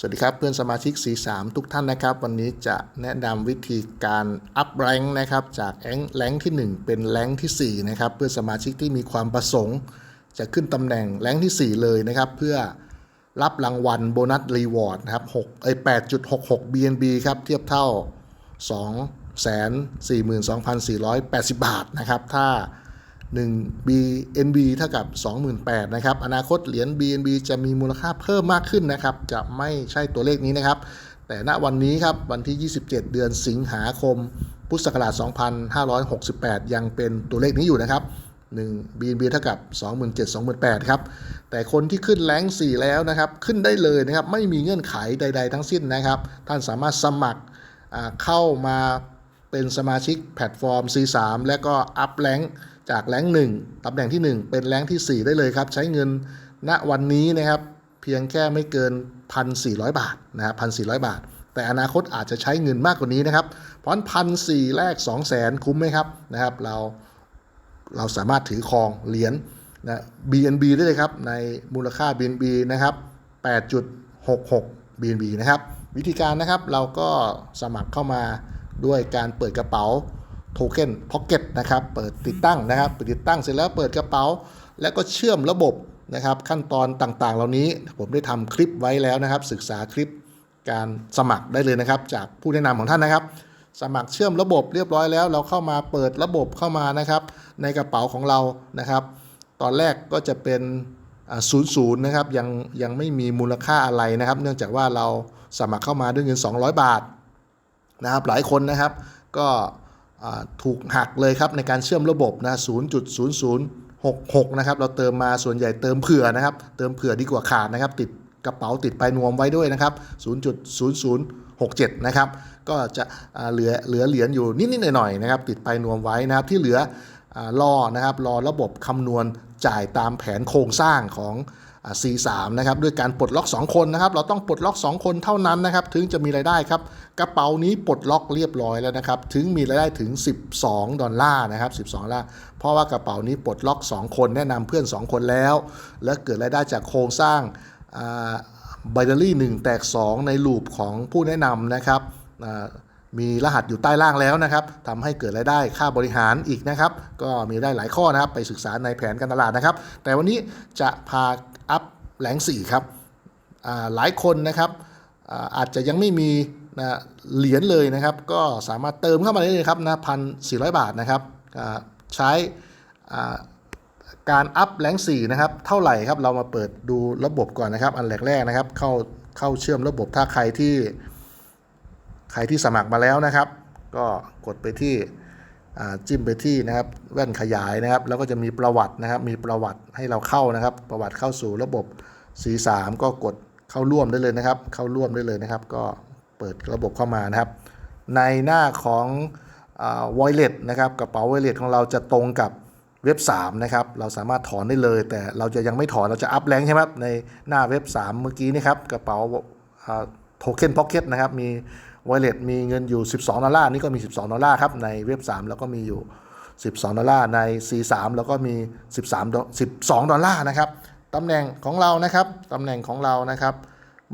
สวัสดีครับเพื่อนสมาชิก C3 ทุกท่านนะครับ วันนี้จะแนะนำวิธีการอัพแรงนะครับ จากแรงที่ 1 เป็นแรงที่4นะครับเพื่อนสมาชิกที่มีความประสงค์ จะขึ้นตำแหน่งแรงที่ 4 เลยนะครับ เพื่อรับรางวัลโบนัสรีวอร์ดนะครับ6ไอ้8.66 BNB ครับ เทียบเท่า 242,480 บาทนะครับ ถ้า 1 BNB เท่ากับ 28,000นะครับ อนาคตเหรียญ BNB จะมีมูลค่าเพิ่มมากขึ้นนะครับ จะไม่ใช่ตัวเลขนี้นะครับ แต่ณวันนี้ครับ วันที่ 27 เดือนสิงหาคม พุทธศักราช 2568 ยังเป็นตัวเลขนี้อยู่นะครับ1 BNB เท่ากับ 27,000 28,000ครับ แต่คนที่ขึ้นแรง4 แล้วนะครับ ขึ้นได้เลยนะครับ ไม่มีเงื่อนไขใด ๆ ทั้งสิ้นนะครับ ท่านสามารถสมัครเข้ามา เป็นสมาชิกแพลตฟอร์ม C3 และก็อัพแรงจากแรงหนึ่งตำแหน่งที่ 1 เป็นแรงที่ 4 ได้เลยครับ ใช้เงินณวันนี้นะครับ เพียงแค่ไม่เกิน 1,400 บาทนะครับ1,400 บาท แต่อนาคตอาจจะใช้เงินมากกว่านี้นะครับ เพราะพันสี่แรก 2 0 0 0 0 0คุ้มไหมครับนะครับ เราเราสามารถถือครองเหรียญนะ BNB ได้เลยครับ ในมูลค่า BNB นะครับ 8.66 BNB นะครับ วิธีการนะครับเราก็สมัครเข้ามา ด้วยการเปิดกระเป๋าโทเค็นพ็อกเก็ตนะครับ เปิดติดตั้งนะครับเปิดติดตั้งเสร็จแล้วเปิดกระเป๋า แล้วก็เชื่อมระบบนะครับ ขั้นตอนต่างๆ เหล่านี้ผมได้ทำคลิปไว้แล้วนะครับ ศึกษาคลิปการสมัครได้เลยนะครับ จากผู้แนะนำของท่านนะครับ สมัครเชื่อมระบบเรียบร้อยแล้ว เราเข้ามาเปิดระบบเข้ามานะครับ ในกระเป๋าของเรานะครับ ตอนแรกก็จะเป็นศูนย์ศูนย์นะครับยังยังไม่มีมูลค่าอะไรนะครับ เนื่องจากว่าเราสมัครเข้ามาด้วยเงิน 200 บาท นะครับหลายคนนะครับก็ถูกหักเลยครับในการเชื่อมระบบนะ 0.0066 นะครับ เราเติมมาส่วนใหญ่เติมเผื่อนะครับ เติมเผื่อดีกว่าขาดนะครับ ติดกระเป๋าติดปลายนวมไว้ด้วยนะครับ 0.0067 นะครับ ก็จะเหลือเหลือเหรียญอยู่นิดๆหน่อยๆนะครับ ติดปลายนวมไว้นะครับ ที่เหลืออ่ารอนะครับ รอระบบคำนวณจ่ายตามแผนโครงสร้างของ C3 นะครับด้วยการปลดล็อก 2 คนนะครับเราต้องปลดล็อก 2 คนเท่านั้นนะครับถึงจะมีรายได้ครับกระเป๋านี้ปลดล็อกเรียบร้อยแล้วนะครับถึงมีรายได้ถึง 12 ดอลลาร์นะครับ12ดอลลาร์เพราะว่ากระเป๋านี้ปลดล็อก 2 คนแนะนำเพื่อน 2 คนแล้ว และเกิดรายได้จากโครงสร้างไบเดอรี่1แตก 2 ในลูปของผู้แนะนำนะครับมีรหัสอยู่ใต้ล่างแล้วนะครับทำให้เกิดรายได้ค่าบริหารอีกนะครับ ก็มีได้หลายข้อนะครับ ไปศึกษาในแผนการตลาดนะครับ แต่วันนี้จะพา อัพแหลง4ครับหลายคนนะครับอาอาจจะยังไม่มีนะเหรียญเลยนะครับ ก็สามารถเติมเข้ามาได้เลยครับนะพันสี่บาทนะครับใช้การอัพแรง4นะครับเท่าไหร่ครับเรามาเปิดดูระบบก่อนนะครับ อันแรกๆนะครับเข้าเข้าเชื่อมระบบถ้าใครที่ใครที่สมัครมาแล้วนะครับ ก็กดไปที่ จิ้มไปที่นะครับแว่นขยายนะครับ แล้วก็จะมีประวัตินะครับ มีประวัติให้เราเข้านะครับ ประวัติเข้าสู่ระบบ C3 ก็กดเข้าร่วมได้เลยนะครับ เข้าร่วมได้เลยนะครับ ก็เปิดระบบเข้ามานะครับ ในหน้าของอ่า wallet นะครับกระเป๋า wallet ของเราจะตรงกับเว็บ3นะครับเราสามารถถอนได้เลย แต่เราจะยังไม่ถอนเราจะอัพแรงใช่ไหมครับในหน้าเว็บ 3 เมื่อกี้นี่ครับกระเป๋าโทเค็นพ็อกเก็ตนะครับมี wallet มีเงินอยู่ 12 ดอลลาร์นี่ก็มี 12 ดอลลาร์ครับ ในเว็บ 3 แล้วก็มีอยู่ 12 ดอลลาร์ใน C3 แล้วก็มี 13 12 ดอลลาร์นะครับตำแหน่งของเรานะครับตำแหน่งของเรานะครับ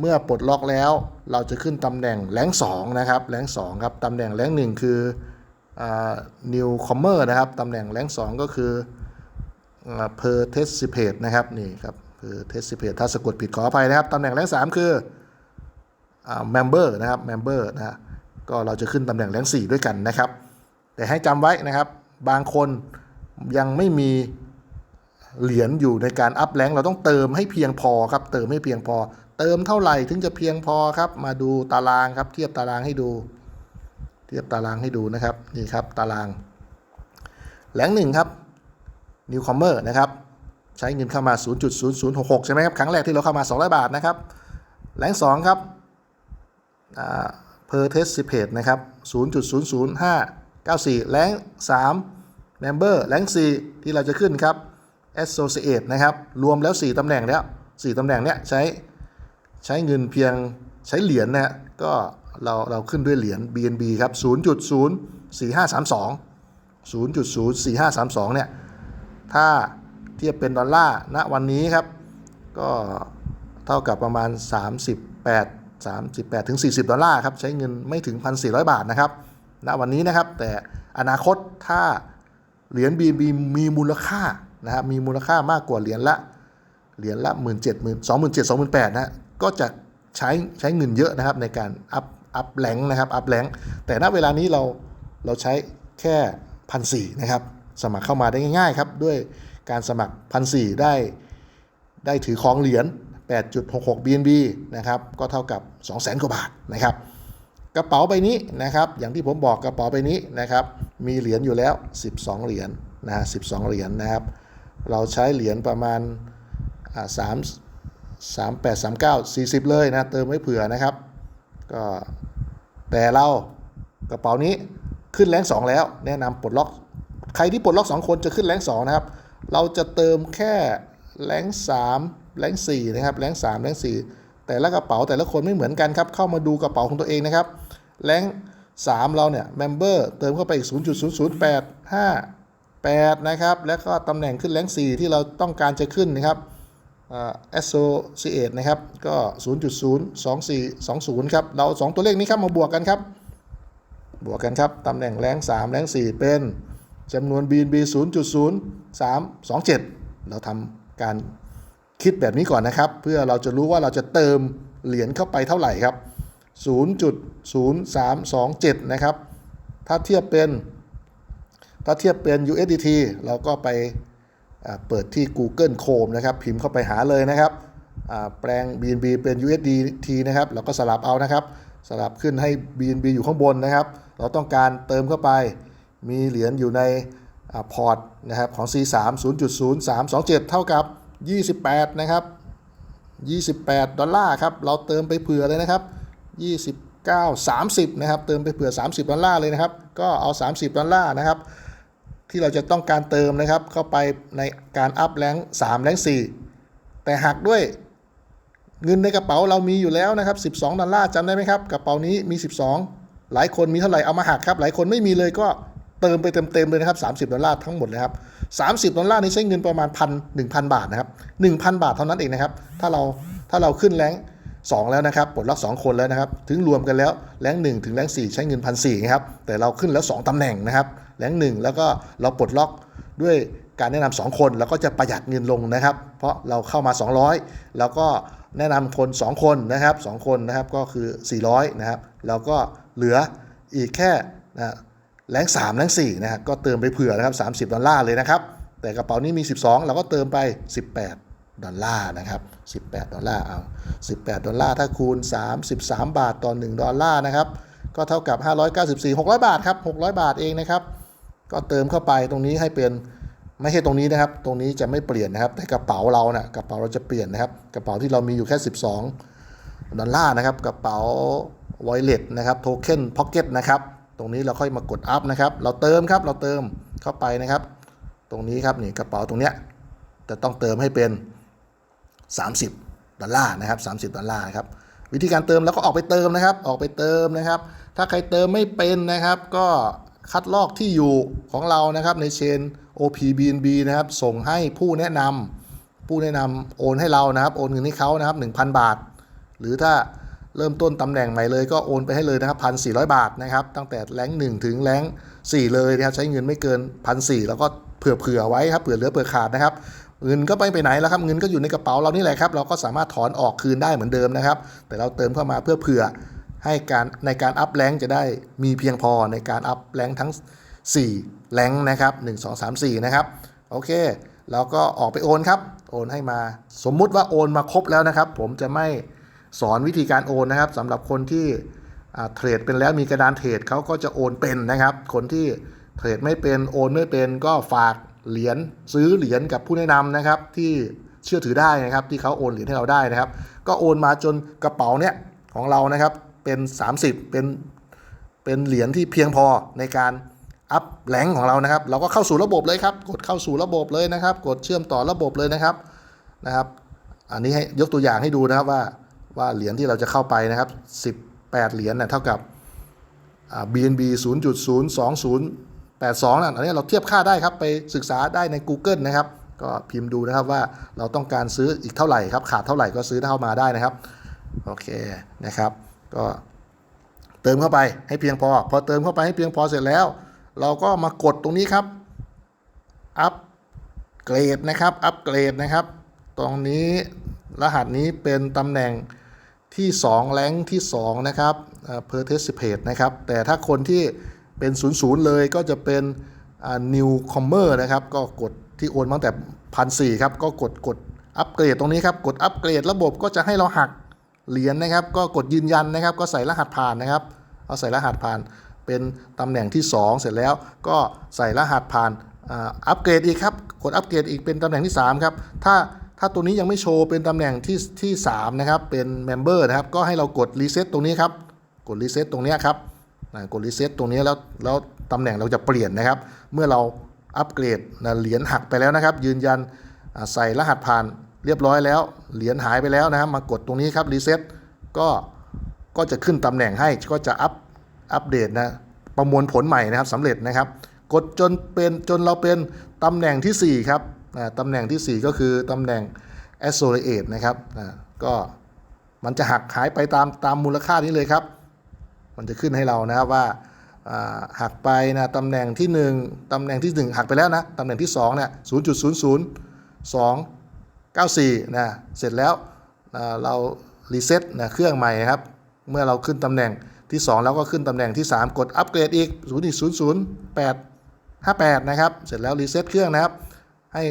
เมื่อปลดล็อกแล้วเราจะขึ้นตำแหน่งแรง2นะครับแรง2ครับตำแหน่งแรง1คืออ new comer นะครับตำแหน่งแรง2ก็คืออ participate นะครับนี่ครับ participate ถ้าสะกดผิดขออภัยนะครับตำแหน่งแรง3คือ อ่า member นะครับ member นะฮะก็เราจะขึ้นตำแหน่งแรง4ด้วยกันนะครับ แต่ให้จำไว้นะครับ บางคนยังไม่มีเหรียญอยู่ในการอัพแรงเราต้องเติมให้เพียงพอครับ เติมให้เพียงพอ เติมเท่าไหร่ถึงจะเพียงพอครับ มาดูตารางครับ เทียบตารางให้ดู เทียบตารางให้ดูนะครับนี่ครับตารางแรงหนึ่งครับนิวคอมเมอร์นะครับใช้เงินเข้ามา 0.0066 ใช่ไหมครับครั้งแรกที่เราเข้ามา 200 บาทนะครับแรงสองครับ per participate นะครับ 0.00594 แรง3 member แรง4 ที่เราจะขึ้นครับ associate นะครับ รวมแล้ว 4ตำแหน่งแล้ว 4ตำแหน่งเนี้ยใช้ใช้เงินเพียงใช้เหรียญนะฮะก็เราเราขึ้นด้วยเหรียญ BNB ครับ 0.04532 0.04532 เนี่ย ถ้าเทียบเป็นดอลลาร์ณวันนี้ครับ ก็เท่ากับประมาณ 38 38ถึง40 ดอลลาร์ครับใช้เงินไม่ถึง 1,400 บาทนะครับณวันนี้นะครับแต่อนาคตถ้าเหรียญ BNB มีมูลค่านะครับมีมูลค่ามากกว่าเหรียญละเหรียญละ 1 7 0 0 0 0 27 0 28นะก็จะใช้ใช้เงินเยอะนะครับในการอัพอัพแรงนะครับอัพแรงแต่ณเวลานี้เราเราใช้แค่พันสนะครับสมัครเข้ามาได้ง่ายๆครับด้วยการสมัครพันสได้ได้ถือของเหรียญ 8.66 BNB นะครับก็เท่ากับ 200,000 กว่าบาทนะครับกระเป๋าใบนี้นะครับอย่างที่ผมบอกกระเป๋าใบนี้นะครับมีเหรียญอยู่แล้ว 12 เหรียญนะ12 เหรียญนะครับเราใช้เหรียญประมาณอ่า3 38 39 40เลยนะเติมไว้เผื่อนะครับก็แต่เรากระเป๋านี้ขึ้นแรง2แล้ว แนะนำปลดล็อก ใครที่ปลดล็อก2คนจะขึ้นแรง2นะครับ เราจะเติมแค่แรง3 แรง4นะครับแรง3แรง4แต่ละกระเป๋าแต่ละคนไม่เหมือนกันครับ เข้ามาดูกระเป๋าของตัวเองนะครับแรง3เราเนี่ยเมมเบอร์เติมเข้าไปอีก 0.00858 นะครับ แล้วก็ตำแหน่งขึ้นแรง4ที่เราต้องการจะขึ้นนะครับ associate นะครับ ก็ 0.02420 ครับ เรา 2 ตัวเลขนี้ครับ มาบวกกันครับ บวกกันครับ ตำแหน่งแรง3แรง4 เป็นจำนวน BNB 0.0327 เราทำการ คิดแบบนี้ก่อนนะครับ เพื่อเราจะรู้ว่าเราจะเติมเหรียญเข้าไปเท่าไหร่ครับ 0.0327 นะครับ ถ้าเทียบเป็น ถ้าเทียบเป็น USDT เราก็ไปเปิดที่ Google Chrome นะครับ พิมพ์เข้าไปหาเลยนะครับ แปลง BNB เป็น USDT นะครับ แล้วก็สลับเอานะครับ สลับขึ้นให้ BNB อยู่ข้างบนนะครับ เราต้องการเติมเข้าไป มีเหรียญอยู่ในอพอร์ตนะครับของ C3 0.0327 เท่ากับ 28 นะครับ 28 ดอลลาร์ครับ เราเติมไปเผื่อเลยนะครับ 29 30 นะครับ เติมไปเผื่อ 30 ดอลลาร์เลยนะครับ ก็เอา 30 ดอลลาร์นะครับ ที่เราจะต้องการเติมนะครับ เข้าไปในการอัพแรง3แรง4 แต่หักด้วยเงินในกระเป๋าเรามีอยู่แล้วนะครับ 12 ดอลลาร์จำได้ไหมครับ กระเป๋านี้มี 12 หลายคนมีเท่าไหร่เอามาหักครับ หลายคนไม่มีเลยก็ เติมไปเต็มๆเลยนะครับ 30 ดอลลาร์ทั้งหมดเลยครับ 30 ดอลลาร์นี้ใช้เงินประมาณพันหนึ่งพันบาทนะครับ1,000บาทเท่านั้นเองนะครับ ถ้าเราถ้าเราขึ้นแรง2แล้วนะครับปลดล็อก2คนแล้วนะครับ ถึงรวมกันแล้วแรง1ถึงแรง4ใช้เงินพันสี่ครับ แต่เราขึ้นแล้ว2ตำแหน่งนะครับ แรง1แล้วก็เราปลดล็อกด้วยการแนะนำ2คนเราก็จะประหยัดเงินลงนะครับ เพราะเราเข้ามา 200 แล้วก็แนะนำคน 2 คนนะครับ 2 คนนะครับก็คือ 400 นะครับ แล้วก็เหลืออีกแค่นะ แรง3แรง4นะครับก็เติมไปเผื่อนะครับ30ดอลลาร์เลยนะครับ แต่กระเป๋านี้มี 12 เราก็เติมไป 18 ดอลลาร์นะครับ 18 ดอลลาร์เอา18 ดอลลาร์ถ้าคูณ 33 บาทต่อ 1 ดอลลาร์นะครับ ก็เท่ากับ 594 600 บาทครับ 600 บาทเองนะครับ ก็เติมเข้าไปตรงนี้ให้เป็นไม่ใช่ตรงนี้นะครับ ตรงนี้จะไม่เปลี่ยนนะครับ แต่กระเป๋าเรานะ่ะกระเป๋าเราจะเปลี่ยนนะครับ กระเป๋าที่เรามีอยู่แค่ 12 ดอลลาร์นะครับ กระเป๋า wallet นะครับ token pocket นะครับ ตรงนี้เราค่อยมากดอัพนะครับ เราเติมครับ เราเติมเข้าไปนะครับ ตรงนี้ครับนี่กระเป๋าตรงเนี้ยจะต้องเติมให้เป็น 30 ดอลลาร์นะครับ 30 ดอลลาร์นะครับ วิธีการเติมแล้วก็ออกไปเติมนะครับ ออกไปเติมนะครับ ถ้าใครเติมไม่เป็นนะครับ ก็คัดลอกที่อยู่ของเรานะครับในเชน OPBNB นะครับ ส่งให้ผู้แนะนำผู้แนะนำโอนให้เรานะครับ โอนเงินให้เขานะครับ 1,000 บาท หรือถ้า เริ่มต้นตำแหน่งใหม่เลยก็โอนไปให้เลยนะครับพันสี่บาทนะครับตั้งแต่แรงหนึ่งถึงแรงสี่เลยนะครับใช้เงินไม่เกินพันสี่แล้วก็เผื่อเผื่อๆไว้ครับเผื่อเหลือเผื่อขาดนะครับเงินก็ไปไปไหนแล้วครับเงินก็อยู่ในกระเป๋าเรานี่แหละครับเราก็สามารถถอนออกคืนได้เหมือนเดิมนะครับ แต่เราเติมเข้ามาเพื่อเผื่อให้การในการอัพแรงจะได้มีเพียงพอในการอัพแรงทั้ง 4 แรงนะครับ 1 2 3 4 นะครับ โอเค แล้วก็ออกไปโอนครับ โอนให้มา สมมุติว่าโอนมาครบแล้วนะครับ ผมจะไม่ สอนวิธีการโอนนะครับสำหรับคนที่เทรดเป็นแล้วมีกระดานเทรดเขาก็จะโอนเป็นนะครับ คนที่เทรดไม่เป็นโอนไม่เป็นก็ฝากเหรียญซื้อเหรียญกับผู้แนะนำนะครับ ที่เชื่อถือได้นะครับที่เขาโอนเหรียญให้เราได้นะครับ ก็โอนมาจนกระเป๋าเนี้ยของเรานะครับเป็น 30 เป็นเป็นเหรียญที่เพียงพอในการอัพแรงของเรานะครับ เราก็เข้าสู่ระบบเลยครับ กดเข้าสู่ระบบเลยนะครับ กดเชื่อมต่อระบบเลยนะครับนะครับ อันนี้ให้ยกตัวอย่างให้ดูนะครับว่า ว่าเหรียญที่เราจะเข้าไปนะครับ 18 เหรียญนะเท่ากับอ่า BNB 0.02082นั่นอันนี้เราเทียบค่าได้ครับไปศึกษาได้ใน Google นะครับ ก็พิมพ์ดูนะครับว่าเราต้องการซื้ออีกเท่าไหร่ครับ ขาดเท่าไหร่ก็ซื้อเข้ามาได้นะครับ โอเคนะครับ ก็เติมเข้าไปให้เพียงพอ พอเติมเข้าไปให้เพียงพอเสร็จแล้ว เราก็มากดตรงนี้ครับ อัปเกรดนะครับ อัปเกรดนะครับ ตรงนี้รหัสนี้เป็นตำแหน่ง ที่ 2 แรงที่ 2 นะครับเพอร์เทสเพดนะครับ แต่ถ้าคนที่เป็น 00 เลยก็จะเป็นนิวคอมเมอร์นะครับ ก็กดที่โอนมาตั้งแต่พันสี่ครับ ก็กดกดอัปเกรดตรงนี้ครับ กดอัปเกรดระบบก็จะให้เราหักเหรียญนะครับ ก็กดยืนยันนะครับ ก็ใส่รหัสผ่านนะครับ เอาใส่รหัสผ่านเป็นตำแหน่งที่ 2 เสร็จแล้วก็ใส่รหัสผ่านอัปเกรดอีกครับ กดอัปเกรดอีกเป็นตำแหน่งที่ 3 ครับ ถ้า ถ้าตัวนี้ยังไม่โชว์เป็นตำแหน่งที่ที่3นะครับเป็นเมมเบอร์นะครับก็ให้เรากดรีเซ็ตตรงนี้ครับกดรีเซ็ตตรงนี้ครับกดรีเซ็ตตรงนี้แล้วแล้วตำแหน่งเราจะเปลี่ยนนะครับ เมื่อเราอัปเกรดเหรียญหักไปแล้วนะครับ ยืนยันใส่รหัสผ่านเรียบร้อยแล้ว เหรียญหายไปแล้วนะครับ มากดตรงนี้ครับรีเซ็ตก็ก็จะขึ้นตำแหน่งให้ก็จะอัปอัปเดตนะประมวลผลใหม่นะครับสำเร็จนะครับ กดจนเป็นจนเราเป็นตำแหน่งทีสี่4 ครับ ตำแหน่งทีสี่ 4 ก็คือตำแหน่ง associate นะครับก็มันจะหักหายไปตามตามมูลค่านี้เลยครับ มันจะขึ้นให้เรานะครับว่าหักไปนะตำแหน่งที่ 1ตำแหน่งที่ 1 หักไปแล้วนะตำแหน่งที่2เนี่ย0.00294นะเสร็จแล้วเรารีเซ็ตนะเครื่องใหม่ครับ เมื่อเราขึ้นตำแหน่งที่ 2 แล้วก็ขึ้นตำแหน่งที่ 3 กดอัปเกรดอีก0 0 0 8 58 นะครับ เสร็จแล้วรีเซ็ตเครื่องนะครับ ให้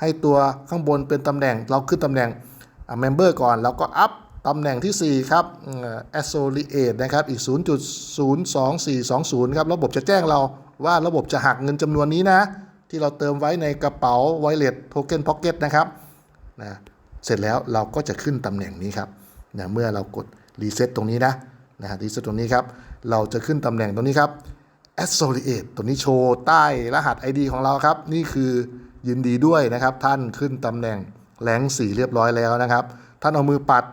ให้ตัวข้างบนเป็นตำแหน่ง เราขึ้นตำแหน่งเมมเบอร์ก่อน แล้วก็อัพตำแหน่งที่ 4 ครับเอ่อ associate นะครับ อีก 0.02420 ครับ ระบบจะแจ้งเราว่าระบบจะหักเงินจำนวนนี้นะ ที่เราเติมไว้ในกระเป๋า Wallet Token Pocket นะครับนะเสร็จแล้วเราก็จะขึ้นตำแหน่งนี้ครับนะเมื่อเรากดรีเซ็ตตรงนี้นะนะฮะรีเซ็ตตรงนี้ครับ เราจะขึ้นตำแหน่งตรงนี้ครับ Associate ตัวนี้โชว์ใต้รหัส ID ของเราครับ นี่คือ ยินดีด้วยนะครับ ท่านขึ้นตำแหน่งแรงสีเรียบร้อยแล้วนะครับ ท่านเอามือปัด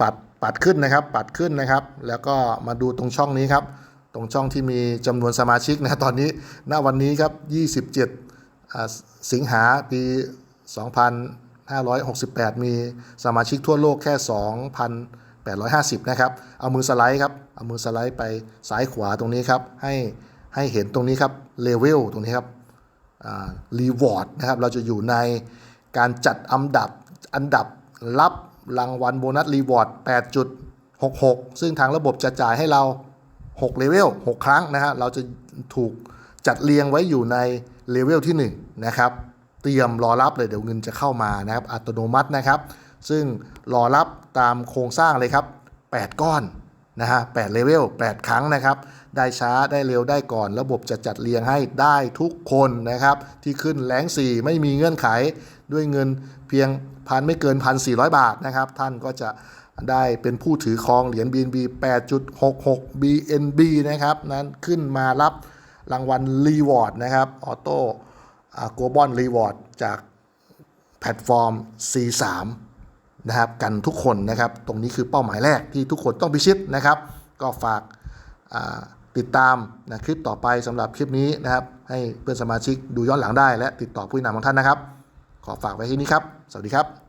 ปัดปัดขึ้นนะครับ ปัดขึ้นนะครับ แล้วก็มาดูตรงช่องนี้ครับ ตรงช่องที่มีจำนวนสมาชิกนะตอนนี้ณวันนี้ครับ 27 สิงหาปี 2568 มีสมาชิกทั่วโลกแค่ 2,850 นะครับ เอามือสไลด์ครับ เอามือสไลด์ไปซ้ายขวาตรงนี้ครับ ให้ให้เห็นตรงนี้ครับเลเวลตรงนี้ครับ รีวอร์ดนะครับ เราจะอยู่ในการจัดอันดับอันดับรับรางวัลโบนัสรีวอร์ด8.66 ซึ่งทางระบบจะจ่ายให้เรา 6 เลเวล 6 ครั้งนะฮะ เราจะถูกจัดเรียงไว้อยู่ในเลเวลที่ 1 นะครับ เตรียมรอรับเลยเดี๋ยวเงินจะเข้ามานะครับ อัตโนมัตินะครับ ซึ่งรอรับตามโครงสร้างเลยครับ 8 ก้อน นะฮะ8เลเวล8 ครั้งนะครับ ได้ช้าได้เร็วได้ก่อน ระบบจะจัดเรียงให้ได้ทุกคนนะครับ ที่ขึ้นแรง4 ไม่มีเงื่อนไข ด้วยเงินเพียงพันไม่เกิน 1,400 บาทนะครับ ท่านก็จะได้เป็นผู้ถือครองเหรียญ BNB 8.66 BNB นะครับ นั้นขึ้นมารับรางวัลรีวอร์ดนะครับ ออโต้โกลบอลรีวอร์ดจากแพลตฟอร์ม C3 นะครับกันทุกคนนะครับ ตรงนี้คือเป้าหมายแรกที่ทุกคนต้องพิชิตนะครับ ก็ฝากาติดตามนะคลิปต่อไปสำหรับคลิปนี้นะครับ ให้เพื่อนสมาชิกดูย้อนหลังได้และติดต่อผู้นำของท่านนะครับ ขอฝากไว้ที่นี้ครับ สวัสดีครับ